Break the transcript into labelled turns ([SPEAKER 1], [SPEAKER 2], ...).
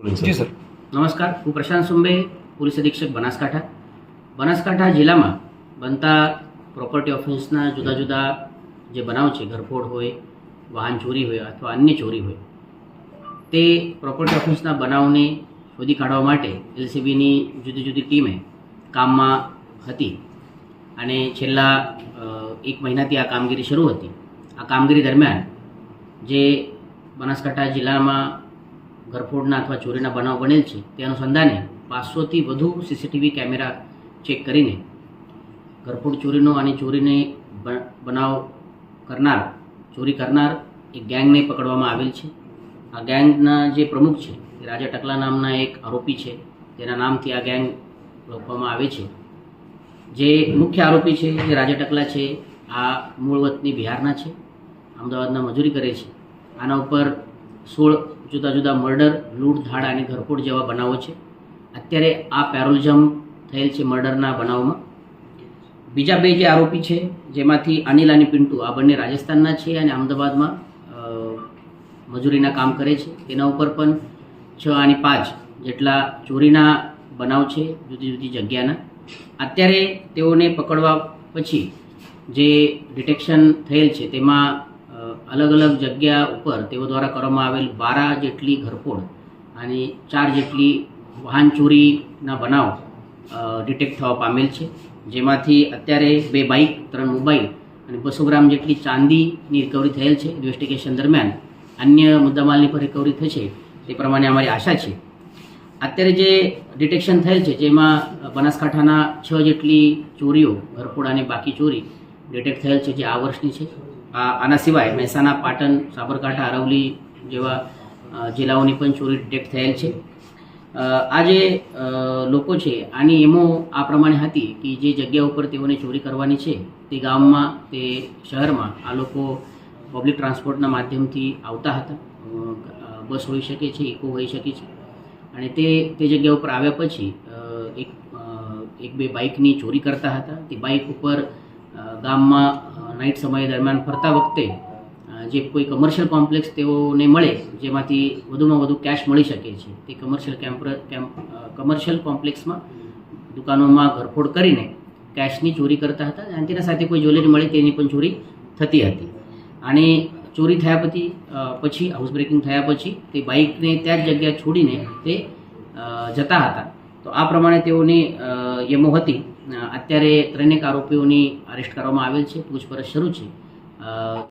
[SPEAKER 1] જી sir.
[SPEAKER 2] નમસ્કાર હું પ્રશાંત Sumbe police અધિક્ષક બનાસકાંઠા. બનાસકાંઠા જિલ્લામાં બનતા પ્રોપર્ટી ઓફેન્સના જુદા જુદા જે બનાવ છે ઘરફોડ હોય વાહન ચોરી હોય અથવા અન્ય ચોરી હોય તે પ્રોપર્ટી ઓફેન્સના બનાવને શોધી કાઢવા માટે એલસીબીની જુદી જુદી ટીમે કામમાં હતી. અને છેલ્લા એક મહિનાથી આ કામગીરી શરૂ હતી. આ કામગીરી દરમિયાન જે બનાસકાંઠા જિલ્લામાં ઘરફોડના અથવા ચોરીના બનાવ બનેલ છે. તે અનુસંધાને પાંચસોથી વધુ સીસીટીવી કેમેરા ચેક કરીને ઘરફોડ ચોરીનો અને ચોરીને બનાવ કરનાર, ચોરી કરનાર એક ગેંગને પકડવામાં આવેલ છે. આ ગેંગના જે પ્રમુખ છે, એ રાજા ટકલા નામના એક આરોપી છે. તેના નામથી આ ગેંગ ઓળખવામાં આવે છે. જે મુખ્ય આરોપી છે જે રાજા ટકલા છે. આ મૂળ વતની બિહારના છે. અમદાવાદના મજૂરી કરે છે. આના ઉપર સોળ જુદા જુદા મર્ડર, લૂંટ ધાડ અને ઘરફોડ જેવા બનાવો છે. અત્યારે આ પેરોલિઝમ થયેલ છે મર્ડરના બનાવમાં. બીજા બે જે આરોપી છે, જેમાંથી અનિલ અને પિન્ટુ, આ બંને રાજસ્થાનના છે અને અમદાવાદમાં મજૂરીના કામ કરે છે. તેના ઉપર પણ છ અને પાંચ જેટલા ચોરીના બનાવ છે જુદી જુદી જગ્યાના. અત્યારે તેઓને પકડવા પછી જે ડિટેક્શન થયેલ છે, તેમાં અલગ અલગ જગ્યા ઉપર તેઓ દ્વારા કરવામાં આવેલ બારા જેટલી ઘરફોડ અને ચાર જેટલી વાહન ચોરીના બનાવ ડિટેક્ટ થવા પામેલ છે. જેમાંથી અત્યારે બે બાઇક, ત્રણ મોબાઈલ અને બસો ગ્રામ જેટલી ચાંદીની રિકવરી થયેલ છે. ઇન્વેસ્ટિગેશન દરમિયાન અન્ય મુદ્દામાલની પણ રિકવરી થશે તે પ્રમાણે અમારી આશા છે. અત્યારે જે ડિટેક્શન થયેલ છે, જેમાં બનાસકાંઠાના છ જેટલી ચોરીઓ, ઘરફોડ અને બાકી ચોરી ડિટેક્ટ થયેલ છે, જે આ વર્ષની છે. આના સિવાય મહેસાણા, પાટણ, સાબરકાંઠા અરવલી જેવા જિલ્લાઓની પણ ચોરી ડિટેક્ટ થયેલ છે. આ જે લોકો છે, આની એમો આ પ્રમાણે હતી કે જે જગ્યા ઉપર તેઓને ચોરી કરવાની છે, તે ગામમાં તે શહેરમાં આ લોકો પબ્લિક ટ્રાન્સપોર્ટના માધ્યમથી આવતા હતા. બસ હોઈ શકે છે ઇકો હોઈ શકે છે. અને તે તે જગ્યા ઉપર આવ્યા પછી એક એક બે બાઇકની ચોરી કરતા હતા. તે બાઇક ઉપર ગામમાં નાઇટ સમય દરમિયાન ફરતા વખતે જે કોઈ કમર્શિયલ કોમ્પ્લેક્સ તેઓને મળે, જેમાંથી વધુમાં વધુ કેશ મળી શકે છે, તે કમર્શિયલ કેમ્પ કમર્શિયલ કોમ્પ્લેક્સમાં દુકાનોમાં ઘરફોડ કરીને કેશની ચોરી કરતા હતા અને તેના સાથે કોઈ જ્વેલરી મળે તેની પણ ચોરી થતી હતી. અને ચોરી થયા પછી પછી હાઉસ બ્રેકિંગ થયા પછી તે બાઇકને ત્યાં જ જગ્યા છોડીને તે જતા હતા. તો આ પ્રમાણે તેઓની યમો હતી. અત્યારે ત્રણેક આરોપીઓની અરેસ્ટ કરવામાં આવેલ છે પૂછપરછ શરૂ છે.